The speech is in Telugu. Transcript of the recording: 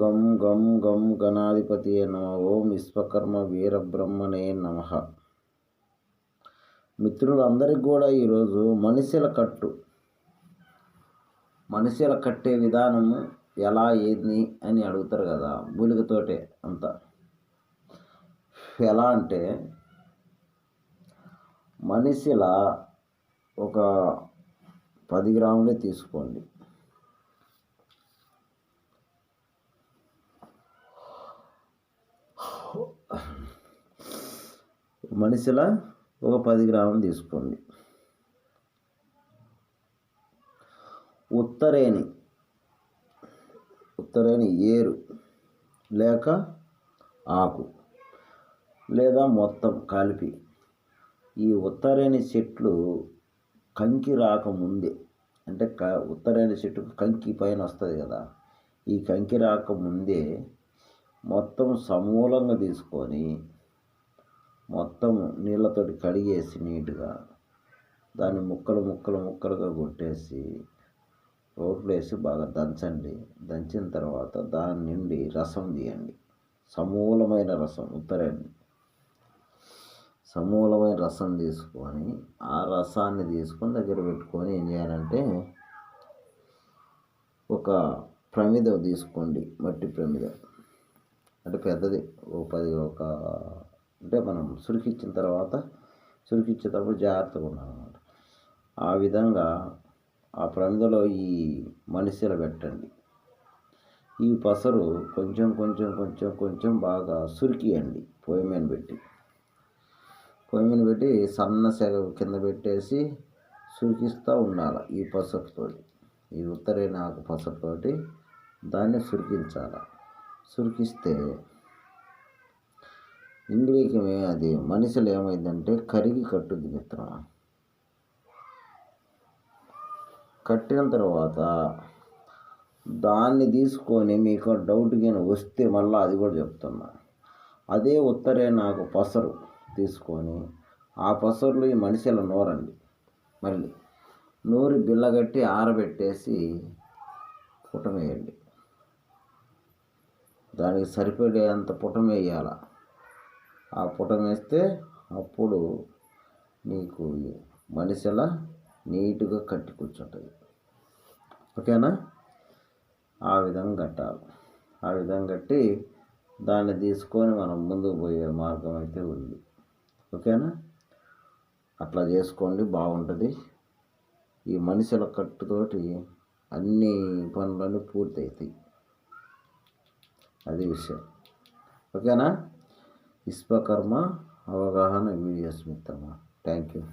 గం గం గం గణాధిపతి నమ. ఓం విశ్వకర్మ వీరబ్రహ్మణే నమ. మిత్రులందరికీ కూడా ఈరోజు మనిషిల కట్టు. మనిషిల కట్టే విధానము ఎలా ఏది అని అడుగుతారు కదా మూలికతోటే అంత. ఎలా అంటే మనిషిల ఒక పది గ్రాములే తీసుకోండి. మనిషిల ఒక పది గ్రాములు తీసుకోండి. ఉత్తరేణి ఉత్తరేణి ఏరు లేక ఆకు లేదా మొత్తం కలిపి. ఈ ఉత్తరేణి చెట్లు కంకి రాకముందే అంటే క ఉత్తరేణి చెట్టుకు కంకి పైన వస్తుంది కదా ఈ కంకి రాకముందే మొత్తం సమూలంగా తీసుకొని మొత్తం నీళ్ళతోటి కడిగేసి నీట్గా దాన్ని ముక్కలు ముక్కలు ముక్కలుగా కొట్టేసి రోట్లో వేసి బాగా దంచండి. దంచిన తర్వాత దాని నుండి రసం తీయండి. సమూలమైన రసం ఉత్తరండి సమూలమైన రసం తీసుకొని ఆ రసాన్ని తీసుకొని దగ్గర పెట్టుకొని ఏం చేయాలంటే ఒక ప్రమిద తీసుకోండి మట్టి ప్రమిద. అంటే పెద్దది ఒక పది ఒక అంటే మనం సురికిచ్చిన తర్వాత సురికిచ్చేటప్పుడు జాగ్రత్తగా ఉండాలన్నమాట. ఆ విధంగా ఆ ప్రమిదలో ఈ మనిషిలో పెట్టండి. ఈ పసరు కొంచెం కొంచెం కొంచెం కొంచెం బాగా సురికియండి పొయ్యి మీద పెట్టి. పొయ్యి మీద పెట్టి సన్న సెగ కింద పెట్టేసి సురికిస్తూ ఉండాలి ఈ పసరుతోటి ఈ ఉత్తరైన ఆకు పసరుతోటి దాన్ని సురికించాలి. సురికిస్తే ఇంగ్లీకి అది మనిషిలో ఏమైందంటే కరిగి కట్టుద్ది మిత్రం కట్టిన తర్వాత దాన్ని తీసుకొని మీకు డౌట్ కానీ వస్తే మళ్ళీ అది కూడా చెప్తున్నా. అదే ఉత్తరే నాకు పసరు తీసుకొని ఆ పసరులు ఈ మనుషుల నోరండి. మళ్ళీ నూరి బిల్లగట్టి ఆరబెట్టేసి పుటమేయండి. దానికి సరిపడేంత పుటం ఆ పుటం వేస్తే అప్పుడు నీకు మనిషిల నీట్గా కట్టి కూర్చుంటుంది. ఓకేనా? ఆ విధంగా కట్టాలి. ఆ విధంగా కట్టి దాన్ని తీసుకొని మనం ముందుకు పోయే మార్గం అయితే ఉంది. ఓకేనా? అట్లా చేసుకోండి బాగుంటుంది. ఈ మనుషుల కట్టుతోటి అన్ని పనులన్నీ పూర్తి అవుతాయి అది విషయం. ఓకేనా? విశ్వకర్మ అవగాహన వీడియోస్ మిత్రమా థ్యాంక్ యూ